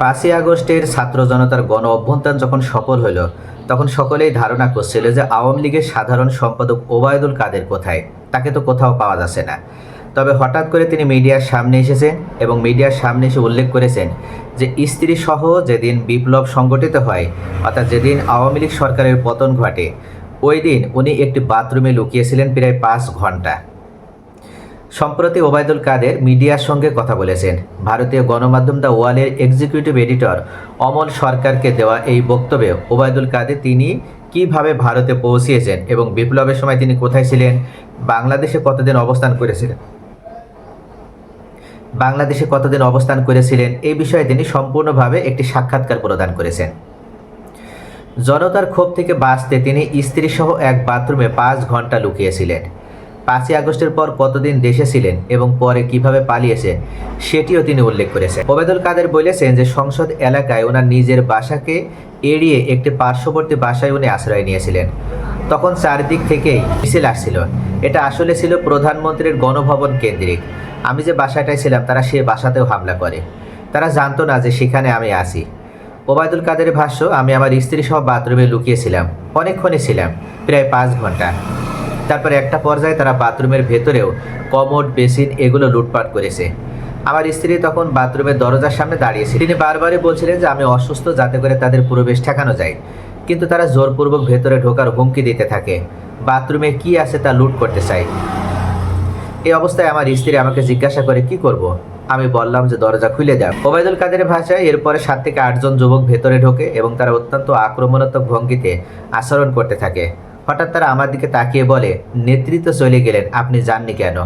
পাঁচই আগস্টের ছাত্র জনতার গণ অভ্যুত্থান যখন সফল হলো তখন সকলেই ধারণা করছিল যে আওয়ামী লীগের সাধারণ সম্পাদক ওবায়দুল কাদের কোথায়, তাকে তো কোথাও পাওয়া যাচ্ছে না। তবে হঠাৎ করে তিনি মিডিয়ার সামনে এসেছেন এবং মিডিয়ার সামনে এসে উল্লেখ করেছেন যে স্ত্রী সহ যেদিন বিপ্লব সংগঠিত হয়, অর্থাৎ যেদিন আওয়ামী লীগ সরকারের পতন ঘটে, ওই দিন উনি একটি বাথরুমে লুকিয়েছিলেন প্রায় পাঁচ ঘণ্টা। সম্প্রতি ওবায়দুল কাদের মিডিয়ার সঙ্গে কথা বলেছেন। ভারতীয় গণমাধ্যম দ্য ওয়ালের এক্সিকিউটিভ এডিটর অমল সরকারকে দেওয়া এই বক্তব্যে ওবায়দুল কাদের তিনি কীভাবে ভারতে পৌঁছিয়েছেন এবং বিপ্লবের সময় তিনি কোথায় ছিলেন, বাংলাদেশে কতদিন অবস্থান করেছিলেন, বাংলাদেশে কতদিন অবস্থান করেছিলেন, এই বিষয়ে তিনি সম্পূর্ণভাবে একটি সাক্ষাৎকার প্রদান করেছেন। জনতার ক্ষোভ থেকে বাঁচতে তিনি স্ত্রীসহ এক বাথরুমে পাঁচ ঘণ্টা লুকিয়েছিলেন। পাঁচই আগস্টের পর কতদিন দেশে ছিলেন এবং পরে কীভাবে পালিয়েছে, সেটিও তিনি উল্লেখ করেছেন। ওবেদুল কাদের বলেছেন যে, সংসদ এলাকায় ওনার নিজের বাসাকে এড়িয়ে একটি পার্শ্ববর্তী বাসায় উনি আশ্রয় নিয়েছিলেন। তখন চারদিক থেকেই মিছিল আসছিল। এটা আসলে ছিল প্রধানমন্ত্রীর গণভবন কেন্দ্রিক। আমি যে বাসাটায় ছিলাম, তারা সে বাসাতেও হামলা করে। তারা জানতো না যে সেখানে আমি আসি ওবায়দুল কাদের ভাষ্য, আমি আমার স্ত্রী সহ বাথরুমে লুকিয়েছিলাম। অনেকক্ষণই ছিলাম, প্রায় পাঁচ ঘণ্টা। তারপর একটা পর্যায়ে তারা বাথরুমের ভেতরেও কমোড, বেসিন এগুলো লুটপাট করেছে। আমার স্ত্রী তখন বাথরুমের দরজার সামনে দাঁড়িয়েছিল। তিনি বারবারই বলছিলেন যে, আমি অসুস্থ, যাতে করে তাদের প্রবেশ ঠেকানো যায়। কিন্তু তারা জোরপূর্বক ভেতরে ঢোকার হুমকি দিতে থাকে। বাথরুমে কি আছে তা লুট করতে চায়। এই অবস্থায় আমার স্ত্রী আমাকে জিজ্ঞাসা করে, কি করব। আমি বললাম যে, দরজা খুলে দাও। ওবায়দুল কাদের ভাষায় এরপরে সাত থেকে আটজন যুবক ভেতরে ঢোকে এবং তারা অত্যন্ত আক্রমণাত্মক ভঙ্গিতে আচরণ করতে থাকে। হঠাৎ তারা আমার দিকে তাকিয়ে বলে নেতৃত্ব চলে গেলেন, আপনি যাননি কেন?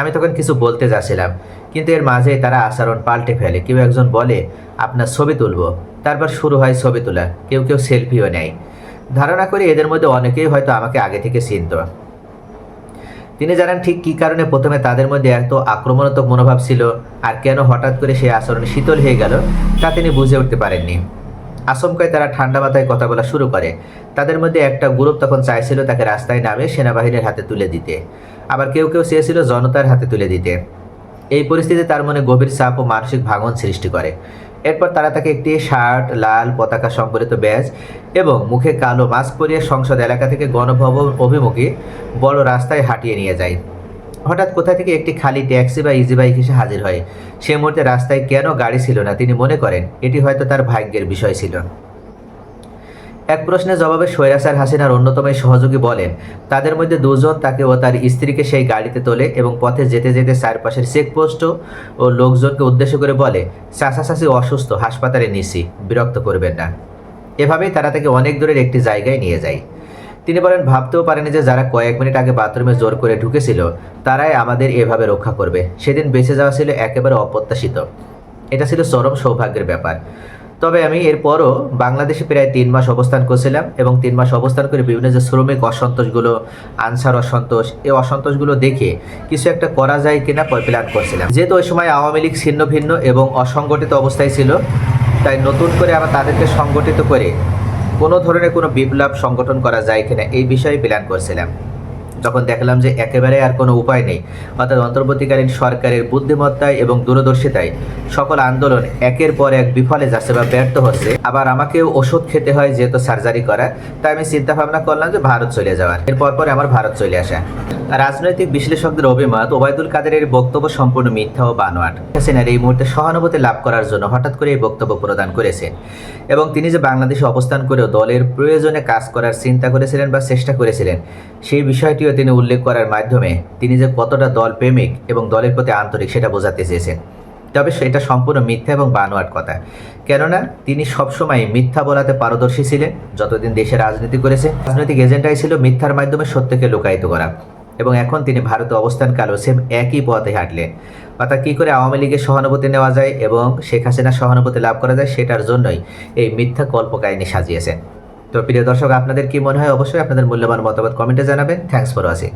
আমি তখন কিছু বলতে যাচ্ছিলাম, কিন্তু এর মাঝেই তারা আচরণ পাল্টে ফেলে। কেউ একজন বলে, আপনার ছবি তুলব। তারপর শুরু হয় ছবি তোলা, কেউ কেউ সেলফিও নেয়। ধারণা করি এদের মধ্যে অনেকেই হয়তো আমাকে আগে থেকে চিনত। তিনি জানান ঠিক কী কারণে প্রথমে তাদের মধ্যে এত আক্রমণাত্মক মনোভাব ছিল, আর কেন হঠাৎ করে সেই আচরণ শীতল হয়ে গেল, তা তিনি বুঝে উঠতে পারেননি। আচমকায় তারা ঠান্ডা মাথায় কথা বলা শুরু করে। তাদের মধ্যে একটা গ্রুপ তখন চাইছিল তাকে রাস্তায় নামে সেনাবাহিনীর হাতে তুলে দিতে। আবার কেউ কেউ চেয়েছিল জনতার হাতে তুলে দিতে। এই পরিস্থিতি তার মনে গভীর চাপ ও মানসিক ভাঙন সৃষ্টি করে। এরপর তারা তাকে একটি শার্ট, লাল পতাকা সংবলিত ব্যাজ এবং মুখে কালো মাস্ক পরিয়ে সংসদ এলাকা থেকে গণভবন অভিমুখী বড় রাস্তায় হাঁটিয়ে নিয়ে যায়। হঠাৎ কোথা থেকে একটি খালি ট্যাক্সি বা ইজি বাইক এসে হাজির হয়? সে মুহূর্তে রাস্তায় কেন গাড়ি ছিল না, তিনি মনে করেন, এটি হয়তো তার ভাগ্যের বিষয় ছিল। এক প্রশ্নের জবাবে সৈরাসার হাসিনার অন্যতম সহযোগী বলেন, তাদের মধ্যে দুজন তাকে ও তার স্ত্রীকে সেই গাড়িতে তোলে এবং পথে যেতে যেতে চারপাশের চেকপোস্ট ও লোকজনকে উদ্দেশ্য করে বলে চাচি অসুস্থ, হাসপাতালে নিছি, বিরক্ত করবেন না। এভাবেই তারা তাকে অনেক দূরের একটি জায়গায় নিয়ে যায়। তিনি বলেন, ভাবতেও পারেনি যে যারা কয়েক মিনিট আগে বাথরুমে জোর করে ঢুকেছিল, তারাই আমাদের এভাবে রক্ষা করবে। সেদিন বেঁচে যাওয়া ছিল একেবারে অপ্রত্যাশিত। এটা ছিল চরম সৌভাগ্যের ব্যাপার। তবে আমি এরপরও বাংলাদেশে প্রায় তিন মাস অবস্থান করছিলাম এবং তিন মাস অবস্থান করে বিভিন্ন যে শ্রমিক অসন্তোষগুলো, আনসার অসন্তোষ, এই অসন্তোষগুলো দেখে কিছু একটা করা যায় কিনা প্ল্যান করছিলাম। যেহেতু ওই সময় আওয়ামী লীগ ছিন্ন ভিন্ন এবং অসংগঠিত অবস্থায় ছিল, তাই নতুন করে আবার তাদেরকে সংগঠিত করে কোনো ধরনের কোনো বিপ্লব সংগঠন করা যায় কিনা এই বিষয়ে প্ল্যান করছিলাম। যখন দেখলাম যে একেবারে আর কোনো উপায় নেই, অর্থাৎ অন্তর্বর্তীকালীন সরকারের বুদ্ধিমত্তায় এবং দূরদর্শিতায় সকল আন্দোলন একের পর এক বিফলে যাচ্ছে বা ব্যর্থ হচ্ছে, আবার আমাকেও ওষুধ খেতে হয় যেহেতু সার্জারি করা, তাই আমি চিন্তা ভাবনা করলাম যে ভারত চলে যাওয়ার। এরপর পরে আমার ভারত চলে আসা। রাজনৈতিক বিশ্লেষকদের অভিমত, ওবায়দুল কাদেরের বক্তব্য সম্পূর্ণ মিথ্যা ও বানোয়াট। হাসিনার এই মুহূর্তে সহানুভূতি লাভ করার জন্য হঠাৎ করে এই বক্তব্য প্রদান করেছেন। এবং তিনি যে বাংলাদেশে অবস্থান করেও দলের প্রয়োজনে কাজ করার চিন্তা করেছিলেন বা চেষ্টা করেছিলেন, সেই বিষয়টিও তিনি উল্লেখ করার মাধ্যমে তিনি যে কতটা দল প্রেমিক এবং দলের প্রতি আন্তরিক সেটা বোঝাতে চেয়েছেন। তবে সেটা সম্পূর্ণ মিথ্যা এবং বানোয়াট কথা। কেননা তিনি সবসময় মিথ্যা বলাতে পারদর্শী ছিলেন, যতদিন দেশে রাজনীতি করেছে। রাজনৈতিক এজেন্ডাই ছিল মিথ্যার মাধ্যমে সত্যকে লুকায়িত করা। এবং এখন তিনি ভারতে অবস্থানকালেও সেম একই পথে হাঁটলেন। অর্থাৎ কী করে আওয়ামী লীগের সহানুভূতি নেওয়া যায় এবং শেখ হাসিনার সহানুভূতি লাভ করা যায়, সেটার জন্যই এই মিথ্যা কল্পকাহিনী সাজিয়েছেন। তো প্রিয় দর্শক, আপনাদের কি মনে হয়? অবশ্যই আপনাদের মূল্যবান মতামত কমেন্টে জানাবেন। Thanks for watching